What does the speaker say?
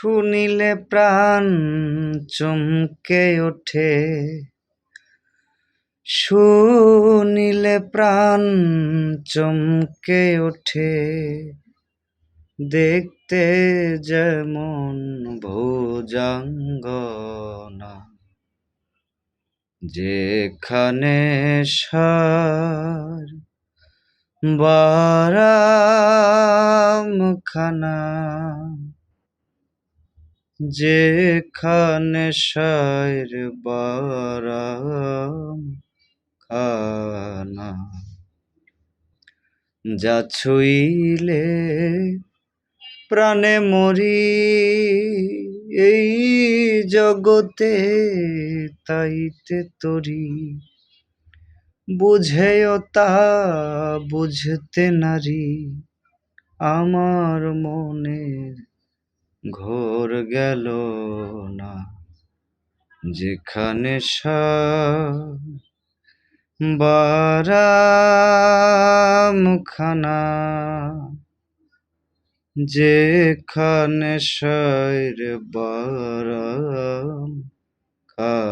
শুনিলে প্রাণ চমকে ওঠে। শুনিলে প্রাণ চমকে ওঠে। দেখতে যেমন ভোজাঙ্গনা যেখানে সার বারামখানা। যেখানে সার বারাম খানা। যা ছুইলে প্রাণে মরি, এই জগতে তাইতে তরি। বুঝেও তা বুঝতে নারী, আমার মনের ঘোর গেল না। যেখানে বারামখানা যেখানে শৈর বারাম খানা